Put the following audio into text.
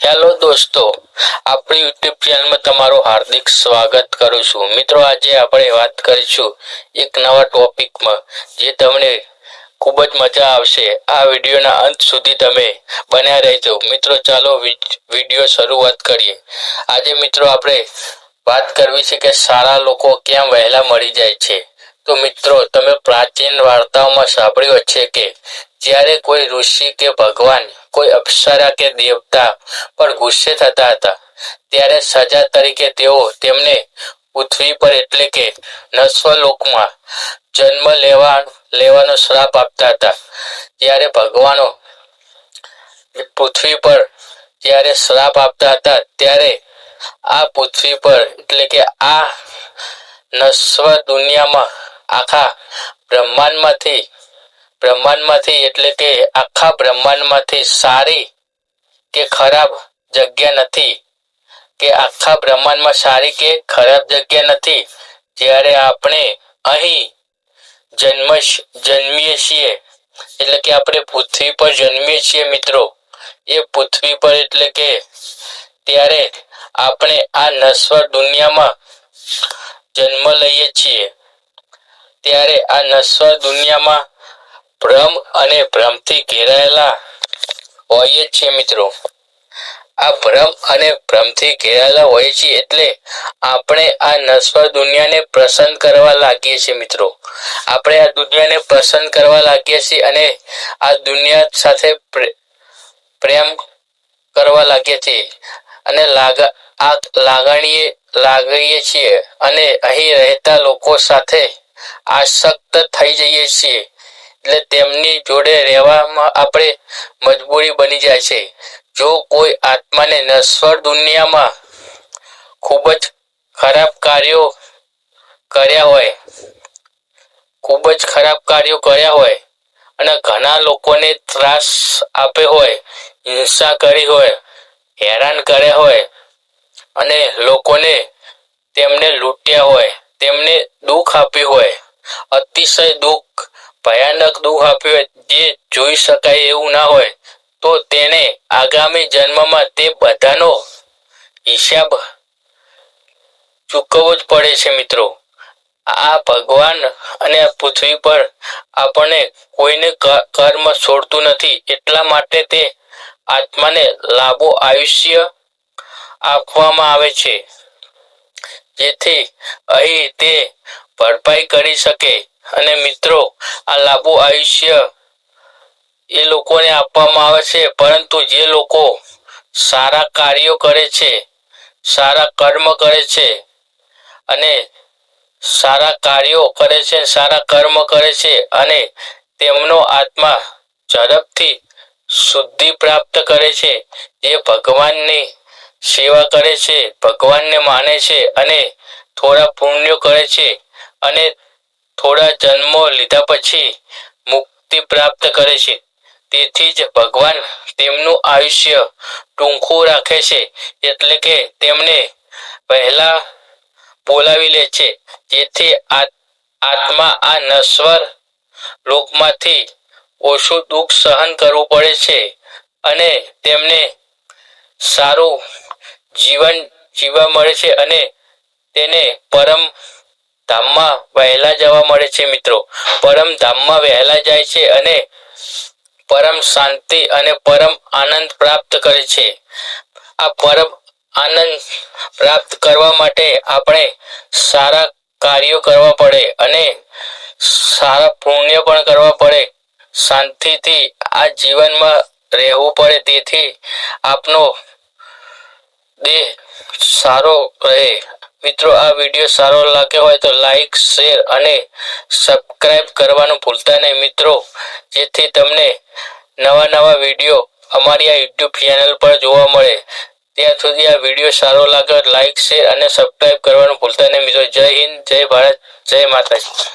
Hello દોસ્તો, આપણી YouTube ચેનલમાં તમારું હાર્દિક સ્વાગત કરું છું. મિત્રો, આજે આપણે વાત કરીશું એક નવા ટોપિકમાં જે તમને ખૂબ જ મજા આવશે. આ વિડીયોના અંત સુધી તમે બન્યા રહેજો. મિત્રો, ચાલો વીડિયો શરૂઆત કરીએ. આજે મિત્રો, આપણે વાત કરવી છે કે સારા લોકો કેમ વહેલા મળી જાય છે? તો મિત્રો, તમે પ્રાચીન વાર્તાઓમાં સાંભળ્યું છે કે જ્યારે કોઈ ઋષિ કે ભગવાન, કોઈ અપ્સરા કે દેવતા પર ગુસ્સે થતા હતા, ત્યારે સજા તરીકે તેઓ તેમને પૃથ્વી પર એટલે કે નશ્વલોકમાં જન્મ લેવા, લેવાનો શ્રાપ આપતા હતા. ત્યારે ભગવાનો પૃથ્વી પર જ્યારે શ્રાપ આપતા હતા, ત્યારે આ પૃથ્વી પર એટલે કે આ નસ્વ દુનિયામાં આખા બ્રહ્માંડમાંથી બ્રહ્માંડમાંથી એટલે કે આખા બ્રહ્માંડમાંથી સારી કે ખરાબ જગ્યા નથી. કે આખા બ્રહ્માંડમાં સારી કે ખરાબ જગ્યા નથી. જ્યારે આપણે અહીં જન્મ જન્મીએ છીએ, એટલે કે આપણે પૃથ્વી પર જન્મીએ છીએ મિત્રો. એ પૃથ્વી પર એટલે કે ત્યારે આપણે આ નશ્વર દુનિયામાં જન્મ લઈએ છીએ. ત્યારે આ નશ્વર દુનિયામાં ભ્રમ અને ભ્રમથી ઘેરાયેલા હોઈએ છીએ મિત્રો. આ ભ્રમ અને ભ્રમથી ઘેરાયેલા હોઈએ છીએ એટલે આપણે આ નશ્વર દુનિયાને પ્રસન્ન કરવા લાગીએ છીએ મિત્રો. આપણે આ દુનિયાને પ્રસન્ન કરવા લાગીએ છીએ અને આ દુનિયા સાથે પ્રેમ કરવા લાગીએ છીએ. અને લાગા, આ લાગણીએ લાગીએ છીએ અને અહીં રહેતા લોકો સાથે આસક્ત થઈ જઈએ છીએ. એટલે તેમની જોડે રહેવામાં આપણે મજબૂરી બની જાય છે. જો કોઈ આત્માને નશ્વર દુનિયામાં ખૂબ જ ખરાબ કાર્યો કર્યા હોય, ખૂબ જ ખરાબ કાર્યો કર્યા હોય અને ઘણા લોકોને ત્રાસ આપે હોય, હિંસા કરી હોય, હેરાન કર્યા હોય અને લોકોને તેમને લૂંટ્યા હોય, તેમને દુઃખ આપ્યું હોય, અતિશય દુઃખ ભયાનક દુઃખ આપ્યું જે જોઈ શકાય એવું ના હોય, તો તેને આગામી જન્મમાં તે બધાનો હિસાબ ચૂકવવો જ પડે છે મિત્રો. આ ભગવાન અને પૃથ્વી પર આપણને કોઈને કર્મ છોડતું નથી, એટલા માટે તે આત્માને લાંબો આયુષ્ય આપવામાં આવે છે. જેથી અહીં તે ભરપાઈ કરી શકે. અને મિત્રો, આ લાંબુ આયુષ્ય એ લોકોને આપવામાં આવે છે, પરંતુ જે લોકો સારા કાર્યો કરે છે, સારા કર્મ કરે છે અને સારા કાર્યો કરે છે, સારા કર્મ કરે છે અને તેમનો આત્મા ઝડપથી શુદ્ધિ પ્રાપ્ત કરે છે, જે ભગવાનની સેવા કરે છે, ભગવાનને માને છે અને થોડા પુણ્યો કરે છે અને થોડા જન્મો લીધા પછી મુક્તિ પ્રાપ્ત કરે છે. તેથી જ ભગવાન તેમનું આયુષ્ય ટૂંકું રાખે છે, એટલે કે તેમને પહેલા બોલાવી લે છે, જેથી આત્મા આ નશ્વર લોકમાંથી ઓછું દુઃખ સહન કરવું પડે છે અને તેમને સારું જીવન જીવવા મળે છે અને તેને પરમ ધામમાં વહેલા જવા મળે છે મિત્રો. પરમ ધામમાં વહેલા જાય છે અને પરમ શાંતિ અને પરમ આનંદ પ્રાપ્ત કરે છે. આ પરમ આનંદ પ્રાપ્ત કરવા માટે આપણે સારા કાર્યો કરવા પડે અને સારા પુણ્ય પણ કરવા પડે. શાંતિથી આ જીવનમાં રહેવું પડે, તેથી આપનો દેહ સારો રહે. મિત્રો, આ વીડિયો સારો લાગ્યો હોય તો લાઈક શેર અને સબસ્ક્રાઈબ કરવાનું ભૂલતા નહીં. મિત્રો, જેથી તમને નવા નવા વીડિયો અમારી આ યુટ્યુબ ચેનલ પર જોવા મળે. ત્યાં સુધી આ વીડિયો સારો લાગે લાઈક શેર અને સબસ્ક્રાઈબ કરવાનું ભૂલતા નહીં. મિત્રો, જય હિન્દ, જય ભારત, જય માતાજી.